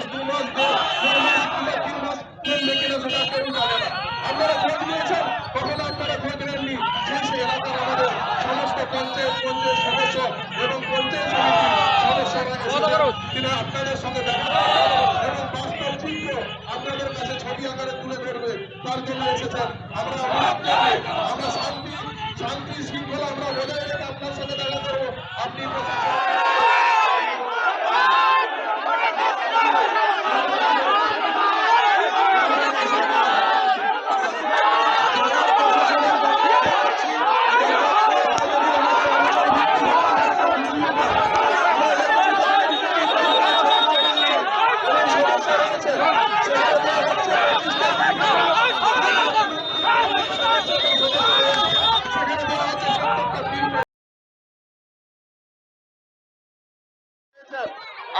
মাস দু মাস দেড় দু মাস কিংবা তিন মাস চলবে কিনা সেটা কেউ জানে না আপনারা খোঁজ নিয়েছেন কখনো আপনারা খোঁজ নেননি সেই এলাকার আমাদের সমস্ত পঞ্চায়েত পঞ্চায়েত সদস্য এবং পঞ্চায়েত সমিতির সদস্যরা এসেছেন। আপনাদের সঙ্গে দেখা এবং বাস্তব চিত্র আপনাদের কাছে ছবি আকারে তুলে ধরবে তার জন্য এসেছেন। আমরা অনুরোধ করব আমরা শান্তি শান্তি শৃঙ্খলা আমরা বজায় রেখে আপনার সাথে দেখা করব। আপনি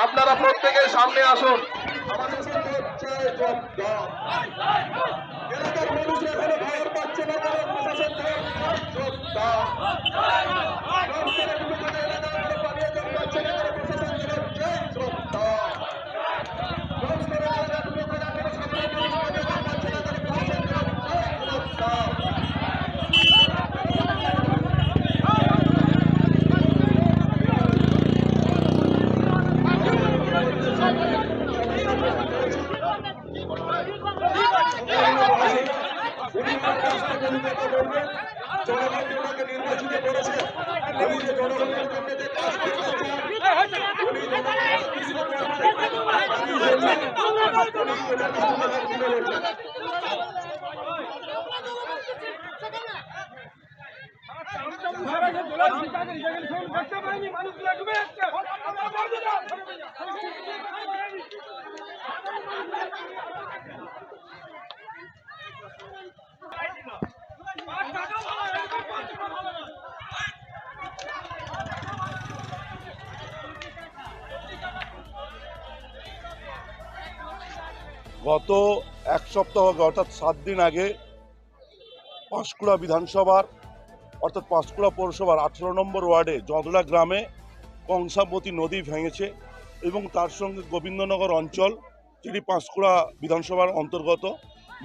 আপনারা প্রত্যেকের সামনে আসুন। আমাদের জনগণ ওনাকে নির্বাচিত করেছে উনি যে জনগণের জন্য যে কাজ করে যাচ্ছেন উনি জনগণের কিছু করবেন আমি বললাম উনি ওনার জনগণের তুলে ধরছেন মহারাজের দোলা চিন্তা করি যেখানে শোন দেখতে পাইনি মানুষ লাগবে একটা গত এক সপ্তাহ আগে, অর্থাৎ সাত দিন আগে, পাঁশকুড়া বিধানসভার, অর্থাৎ পাঁশকুড়া পৌরসভার আঠেরো নম্বর ওয়ার্ডে জঁদলা গ্রামে কংসাবতী নদী ভেঙেছে এবং তার সঙ্গে গোবিন্দনগর অঞ্চল যেটি পাঁশকুড়া বিধানসভার অন্তর্গত,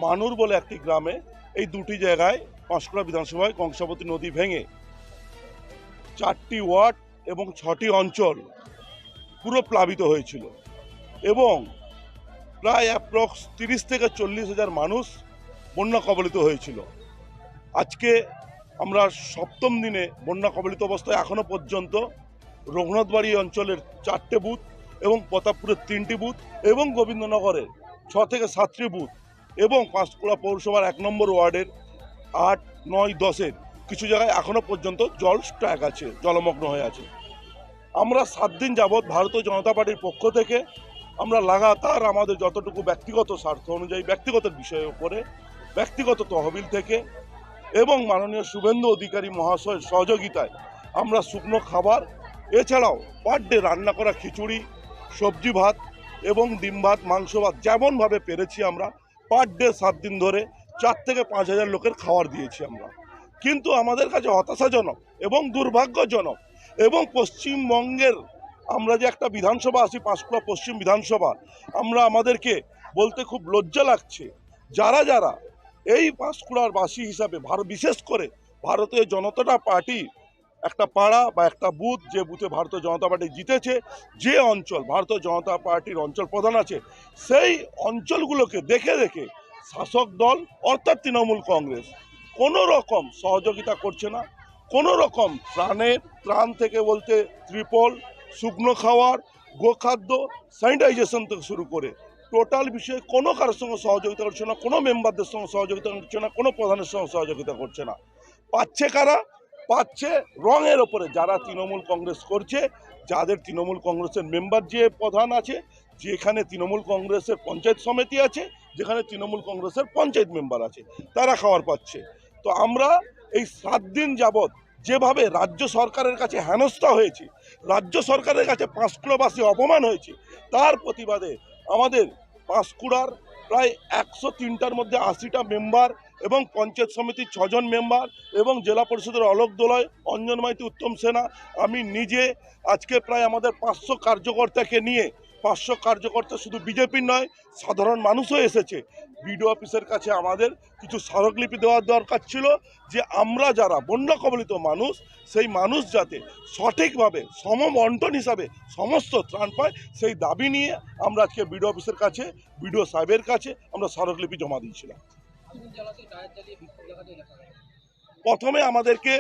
মানুর বলে একটি গ্রামে এই দুটি জায়গায়, পাঁশকুড়া বিধানসভায় কংসাবতী নদী ভেঙে চারটি ওয়ার্ড এবং ছটি অঞ্চল পুরো প্লাবিত হয়েছিল। এবং প্রায় অ্যাপ্রক্স তিরিশ থেকে চল্লিশ হাজার মানুষ বন্যা কবলিত হয়েছিল। আজকে আমরা সপ্তম দিনে বন্যা কবলিত অবস্থায় এখনও পর্যন্ত রঘুনাথবাড়ি অঞ্চলের চারটে বুথ এবং প্রতাপপুরের তিনটি বুথ এবং গোবিন্দনগরের ছ থেকে সাতটি বুথ এবং পাঁশকুড়া পৌরসভার এক নম্বর ওয়ার্ডের আট, নয়, দশের কিছু জায়গায় এখনও পর্যন্ত জল স্ট্যাক আছে, জলমগ্ন হয়ে আছে। আমরা সাত দিন যাবৎ ভারতীয় জনতা পার্টির পক্ষ থেকে আমরা লাগাতার আমাদের যতটুকু ব্যক্তিগত স্বার্থ অনুযায়ী, ব্যক্তিগত বিষয়ের উপরে, ব্যক্তিগত তহবিল থেকে এবং মাননীয় শুভেন্দু অধিকারী মহাশয়ের সহযোগিতায় আমরা শুকনো খাবার, এছাড়াও পার ডে রান্না করা খিচুড়ি, সবজি ভাত এবং ডিম ভাত, মাংস ভাত যেমনভাবে পেরেছি আমরা পার ডে সাত দিন ধরে চার থেকে পাঁচ হাজার লোকের খাবার দিয়েছি আমরা। কিন্তু আমাদের কাছে হতাশাজনক এবং দুর্ভাগ্যজনক এবং পশ্চিমবঙ্গের আমরা যে একটা বিধানসভা আছি পাঁশকুড়া পশ্চিম বিধানসভা, আমরা আমাদেরকে বলতে খুব লজ্জা লাগছে। যারা যারা এই পাঁশকুড়ার বাসী হিসাবে ভারত বিশেষ করে ভারতীয় জনতা পার্টি, একটা পাড়া বা একটা বুথ যে বুথে ভারতীয় জনতা পার্টি জিতেছে, যে অঞ্চল, ভারতীয় জনতা পার্টির অঞ্চল প্রধান আছে, সেই অঞ্চলগুলোকে দেখে দেখে শাসক দল, অর্থাৎ তৃণমূল কংগ্রেস, কোনো রকম সহযোগিতা করছে না, কোনো রকম প্রাণের ত্রাণ থেকে বলতে ত্রিপল শুকনো খাওয়ার, গোখাদ্য স্যানিটাইজেশন থেকে শুরু করে টোটাল বিষয়ে কোনো কারোর সঙ্গে সহযোগিতা করছে না, কোনো মেম্বারদের সঙ্গে সহযোগিতা করছে না, কোনো প্রধানের সঙ্গে সহযোগিতা করছে না। পাচ্ছে কারা? পাচ্ছে রঙের ওপরে। যারা তৃণমূল কংগ্রেস করছে, যাদের তৃণমূল কংগ্রেসের মেম্বার যে প্রধান আছে, যেখানে তৃণমূল কংগ্রেসের পঞ্চায়েত সমিতি আছে, যেখানে তৃণমূল কংগ্রেসের পঞ্চায়েত মেম্বার আছে, তারা খাবার পাচ্ছে। তো আমরা এই সাত দিন যাবৎ যেভাবে রাজ্য সরকারের কাছে হেনস্থা হয়েছে, রাজ্য সরকারের কাছে পাঁশকুড়াবাসী অপমান হয়েছে, তার প্রতিবাদে আমাদের পাঁশকুড়ার প্রায় একশো তিনটার মধ্যে আশিটা মেম্বার এবং পঞ্চায়েত সমিতির ছজন মেম্বার এবং জেলা পরিষদের অলোক দোলয়, অঞ্জন মাইতি, উত্তম সেনা, আমি নিজে আজকে প্রায় আমাদের পাঁচশো কার্যকর্তাকে নিয়ে, পাঁচশো কার্যকর্তা শুধু বিজেপির নয়, সাধারণ মানুষও এসেছে। বিডিও অফিসের কাছে আমাদের কিছু স্মারকলিপি দেওয়ার দরকার ছিল যে আমরা যারা বন্যা কবলিত মানুষ, সেই মানুষ যাতে সঠিকভাবে সমবন্টন হিসাবে সমস্ত ত্রাণ পায়, সেই দাবি নিয়ে আমরা আজকে বিডিও অফিসের কাছে বিডিও সাহেবের কাছে আমরা স্মারকলিপি জমা দিয়েছিলাম। প্রথমে আমাদেরকে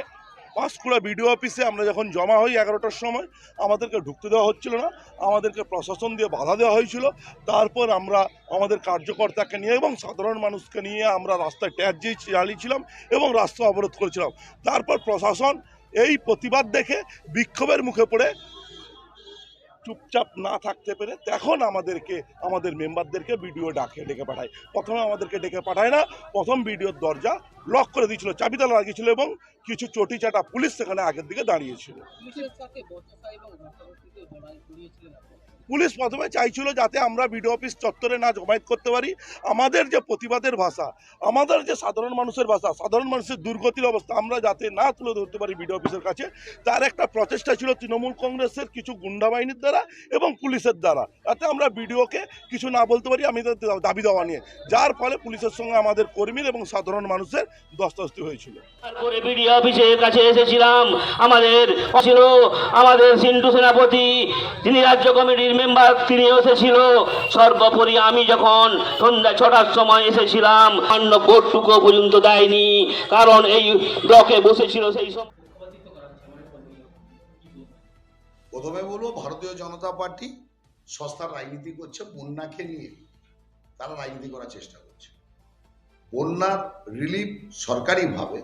পাঁশকুড়া বিডিও অফিসে আমরা যখন জমা হই এগারোটার সময়, আমাদেরকে ঢুকতে দেওয়া হচ্ছিল না, আমাদেরকে প্রশাসন দিয়ে বাধা দেওয়া হয়েছিল। তারপর আমরা আমাদের কার্যকর্তাকে নিয়ে এবং সাধারণ মানুষকে নিয়ে আমরা রাস্তায় ট্যাচ দিয়ে চালিয়েছিলাম এবং রাস্তা অবরোধ করেছিলাম। তারপর প্রশাসন এই প্রতিবাদ দেখে বিক্ষোভের মুখে পড়ে চুপচাপ না থাকতে পেরে তখন আমাদেরকে, আমাদের মেম্বারদেরকে ভিডিও ডাকে, ডেকে পাঠায়। প্রথমে আমাদেরকে ডেকে পাঠায় না, প্রথম ভিডিওর দরজা লক করে দিয়েছিল চাবিতালা লাগিয়েছিল এবং কিছু চটি চাটা পুলিশ সেখানে আগের দিকে দাঁড়িয়েছিল। পুলিশ প্রথমে চাইছিল যাতে আমরা বিডিও অফিস চত্বরে না জমায়েত করতে পারি। আমাদের যে প্রতিবাদের ভাষা, আমাদের যে সাধারণ মানুষের ভাষা, সাধারণ মানুষের দুর্গতির অবস্থা আমরা যাতে না তুলে ধরতে পারি বিডিও অফিসের কাছে, তার একটা প্রচেষ্টা ছিল তৃণমূল কংগ্রেসের কিছু গুন্ডা বাহিনীর দ্বারা এবং পুলিশের দ্বারা। যাতে আমরা বিডিওকে কিছু না বলতে পারি, আমি দাবি দেওয়া নিয়ে। যার ফলে পুলিশের সঙ্গে আমাদের কর্মীর এবং সাধারণ মানুষের দস্তাস্তি হয়েছিল। করে বিডিও অফিসের কাছে এসেছিলাম। আমাদের আমাদের সিন্টু সেনাপতি তিনি রাজ্য কমিটির মেম্বার তিনি এসেছিল। সর্বোপরি আমি যখন সন্ধ্যা ছটার সময় এসেছিলাম, অন্য ভোটটুকু পর্যন্ত দেয়নি, কারণ এই ব্লকে বসেছিল সেই সময় প্রথমে বলব, ভারতীয় জনতা পার্টি সস্তার রাজনীতি করছে বন্যাকে নিয়ে। তারা রাজনীতি করার চেষ্টা করছে। বন্যার রিলিফ সরকারিভাবে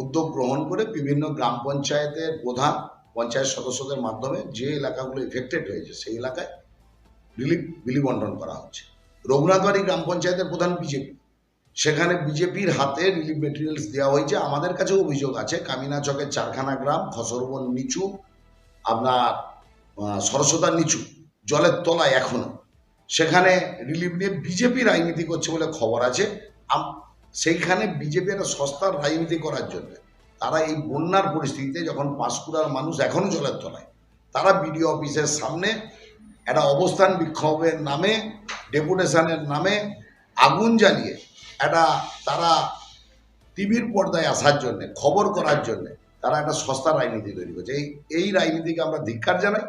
উদ্যোগ গ্রহণ করে বিভিন্ন গ্রাম পঞ্চায়েতের প্রধান পঞ্চায়েত সদস্যদের মাধ্যমে যে এলাকাগুলো এফেক্টেড হয়েছে, সেই এলাকায় রিলিফ বিলি বন্টন করা হচ্ছে। রঘুনাথবাড়ি গ্রাম পঞ্চায়েতের প্রধান বিজেপি। সেখানে বিজেপির হাতে রিলিফ মেটেরিয়ালস দেওয়া হয়েছে। আমাদের কাছেও অভিযোগ আছে। কামিনা চকের চারখানা গ্রাম খসরবন নিচু, আপনার সরস্বতার নিচু, জলের তলায় এখনও। সেখানে রিলিফ নিয়ে বিজেপি রাজনীতি করছে বলে খবর আছে। সেইখানে বিজেপি একটা সস্তার রাজনীতি করার জন্য তারা এই বন্যার পরিস্থিতিতে যখন পাঁশকুড়ার মানুষ এখনও জলের তলায়, তারা বিডিও অফিসের সামনে একটা অবস্থান বিক্ষোভের নামে, ডেপুটেশনের নামে আগুন জ্বালিয়ে একটা তারা টিভির পর্দায় আসার জন্যে, খবর করার জন্যে তারা একটা সস্তা রাজনীতি তৈরি করছে। এই এই রাজনীতিকে আমরা ধিক্কার জানাই।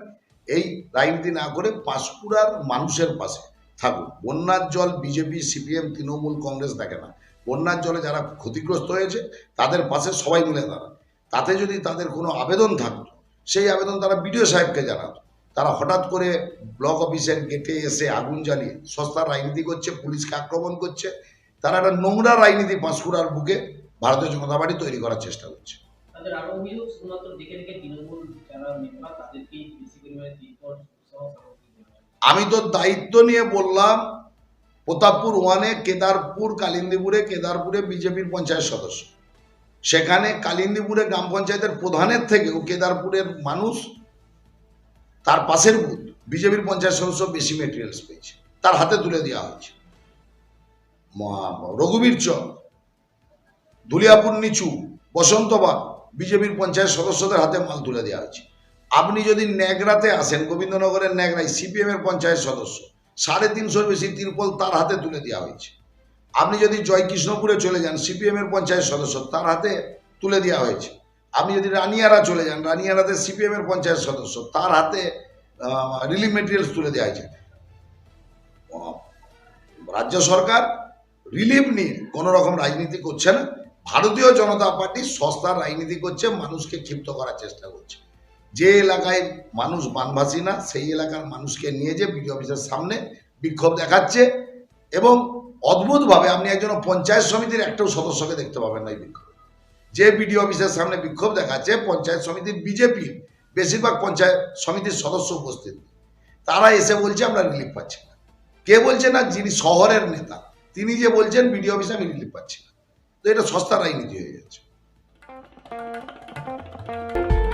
এই রাজনীতি না করে পাঁশকুড়ার মানুষের পাশে থাকুন। বন্যার জল বিজেপি, সিপিএম, তৃণমূল, কংগ্রেস দেখে না। বন্যার জলে যারা ক্ষতিগ্রস্ত হয়েছে তাদের পাশে সবাই মিলে দাঁড়ান। তাতে যদি তাদের কোনো আবেদন থাকতো সেই আবেদন তারা বিডিও সাহেবকে জানাতো। তারা হঠাৎ করে ব্লক অফিসের গেটে এসে আগুন জ্বালিয়ে সস্তার রাজনীতি করছে পুলিশকে আক্রমণ করছে। তারা একটা নোংরা রাজনীতি পাঁশকুড়ার বুকে ভারতীয় জনতা পার্টি তৈরি করার চেষ্টা করছে। আমি তো দায়িত্ব নিয়ে বললাম প্রতাপপুর ওয়ানে, কেদারপুর, কালিন্দিপুরে, কেদারপুরে বিজেপির পঞ্চায়েত সদস্য। সেখানে কালিন্দিপুরে গ্রাম পঞ্চায়েতের প্রধানের থেকেও কেদারপুরের মানুষ, তার পাশের বুথ বিজেপির পঞ্চায়েত সদস্য বেশি মেটেরিয়ালস পেয়েছে। তার হাতে তুলে দেওয়া হয়েছে। রঘুবীর চক, দুলিয়াপুর নিচু, বসন্তবাগ বিজেপির পঞ্চায়েত সদস্যদের হাতে মাল তুলে দেওয়া হয়েছে। আপনি যদি ন্যাগরাতে আসেন, গোবিন্দনগরের ন্যাগরায় সিপিএম এর পঞ্চায়েত সদস্য সাড়ে তিনশোর বেশি তিরপল তার হাতে তুলে দেওয়া হয়েছে। আপনি যদি জয়কৃষ্ণপুরে চলে যান, সিপিএম এর পঞ্চায়েত সদস্য, তার হাতে তুলে দেওয়া হয়েছে। আপনি যদি রানিয়ারা চলে যান, রানিয়ারাতে সিপিএম এর পঞ্চায়েত সদস্য, তার হাতে রিলিফ মেটেরিয়ালস তুলে দেওয়া হয়েছে। রাজ্য সরকার রিলিফ নিয়ে কোনো রকম রাজনীতি করছে না। ভারতীয় জনতা পার্টি সস্তার রাজনীতি করছে, মানুষকে ক্ষিপ্ত করার চেষ্টা করছে। যে এলাকায় মানুষ বানভাসী না, সেই এলাকার মানুষকে নিয়ে যে বিডিও অফিসের সামনে বিক্ষোভ দেখাচ্ছে এবং অদ্ভুতভাবে আপনি একজন পঞ্চায়েত সমিতির একটাও সদস্যকে দেখতে পাবেন না এই বিক্ষোভ। যে বিডিও অফিসের সামনে বিক্ষোভ দেখাচ্ছে, পঞ্চায়েত সমিতির বিজেপি বেশিরভাগ পঞ্চায়েত সমিতির সদস্য উপস্থিত। তারা এসে বলছে, আমরা রিলিফ পাচ্ছি না। কে বলছে না? যিনি শহরের নেতা, তিনি যে বলছেন, বিডিও অফিসে আমি রিলিফ পাচ্ছি না। তো এটা সস্তা রাজনীতি হয়ে যাচ্ছে।